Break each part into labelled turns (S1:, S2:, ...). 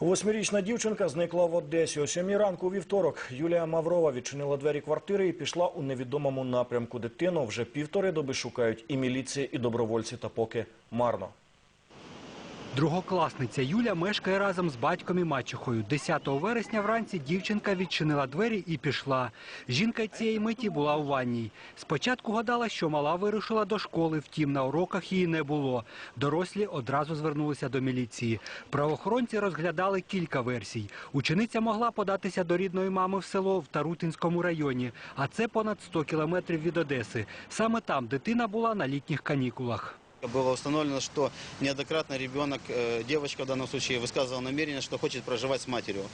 S1: Восьмирічна дівчинка зникла в Одесі. О сьомій ранку вівторок Юлія Маврова відчинила двері квартири і пішла у невідомому напрямку. Дитину вже півтори доби шукають і міліції, і добровольці, та поки марно.
S2: Другокласниця Юля мешкає разом з батьком і мачехою. 10 вересня вранці дівчинка відчинила двері і пішла. Жінка цієї миті була у ванній. Спочатку гадала, що мала вирушила до школи, втім на уроках її не було. Дорослі одразу звернулися до міліції. Правоохоронці розглядали кілька версій. Учениця могла податися до рідної мами в село в Тарутинському районі, а це понад 100 кілометрів від Одеси. Саме там дитина була на літніх канікулах.
S3: Было установлено, что неоднократно ребенок, э, девочка в данном случае, высказывала намерение, что хочет проживать с матерью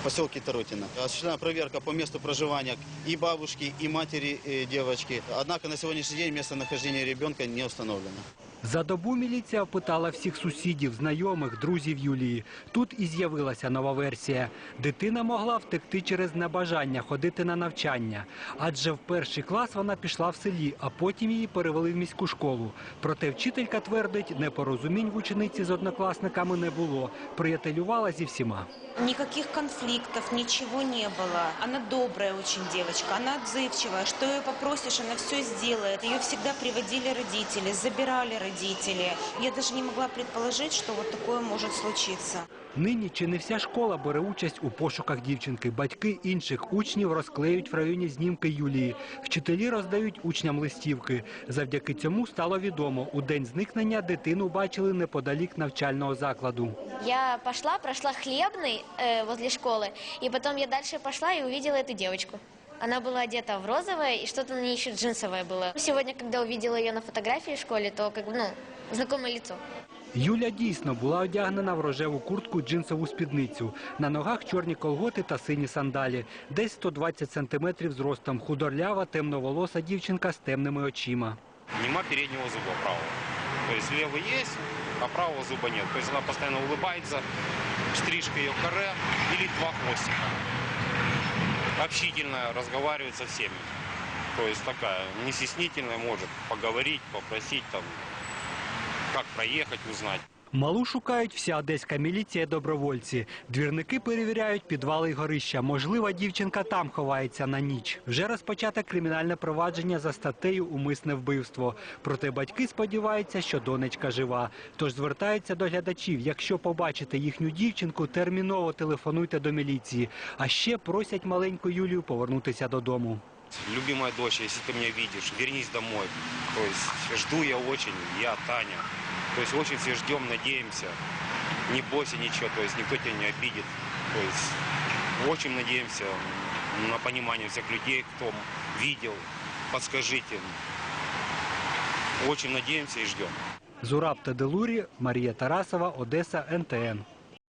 S3: в поселке Тарутино. Осуществлена проверка по месту проживания и бабушки, и матери э, девочки. Однако на сегодняшний день местонахождение ребенка не установлено.
S2: За добу міліція опитала всіх сусідів, знайомих, друзів Юлії. Тут і з'явилася нова версія. Дитина могла втекти через небажання ходити на навчання. Адже в перший клас вона пішла в селі, а потім її перевели в міську школу. Проте вчителька твердить, непорозумінь в учениці з однокласниками не було. Приятелювала зі всіма.
S4: Никаких конфликтов, ничего не было. Она добрая очень девочка, она отзывчивая. Что ее попросишь, она все сделает. Ее всегда приводили родители, забирали родители Я даже не могла предположить, что вот такое может случиться.
S2: Нині чи не вся школа бере участь у пошуках дівчинки. Батьки інших учнів розклеюють в районі знімки Юлії. Вчителі роздають учням листівки. Завдяки цьому стало відомо, у день зникнення дитину бачили неподалік навчального закладу.
S5: Я пошла, прошла хлебный э, возле школы, и потом я дальше пошла и увидела эту девочку. Она была одета в розовое, и что-то на ней еще джинсовое было. Сегодня, когда увидела ее на фотографии в школе, то как бы, ну, знакомое лицо.
S2: Юля дійсно була одягнена в рожеву куртку, джинсову спідницю. На ногах чорні колготи та сині сандалі. Десь 120 сантиметрів зростом. Худорлява, темноволоса дівчинка з темними очима.
S6: Нема переднего зуба правого. То есть левый есть, а правого зуба нет. То есть она постоянно улыбается, стрижка ее каре или два хвостика. Общительная, разговаривает со всеми. То есть такая, не стеснительная, может поговорить, попросить там, как проехать, узнать.
S2: Малу шукають вся одеська міліція, добровольці. Двірники перевіряють підвали й горища. Можливо, дівчинка там ховається на ніч. Вже розпочате кримінальне провадження за статтею умисне вбивство. Проте батьки сподіваються, що донечка жива. Тож звертаються до глядачів. Якщо побачите їхню дівчинку, терміново телефонуйте до міліції. А ще просять маленьку Юлію повернутися додому.
S6: Любимая дочь, если ты меня видишь, вернись домой. То есть жду я очень, я, Таня. То есть очень все ждем, надеемся. Не бойся ничего, то есть никто тебя не обидит. То есть очень надеемся на понимание всех людей, кто видел. Подскажите. Очень надеемся и ждем.
S2: Зураб Таделурі, Марія Тарасова, Одеса, НТН.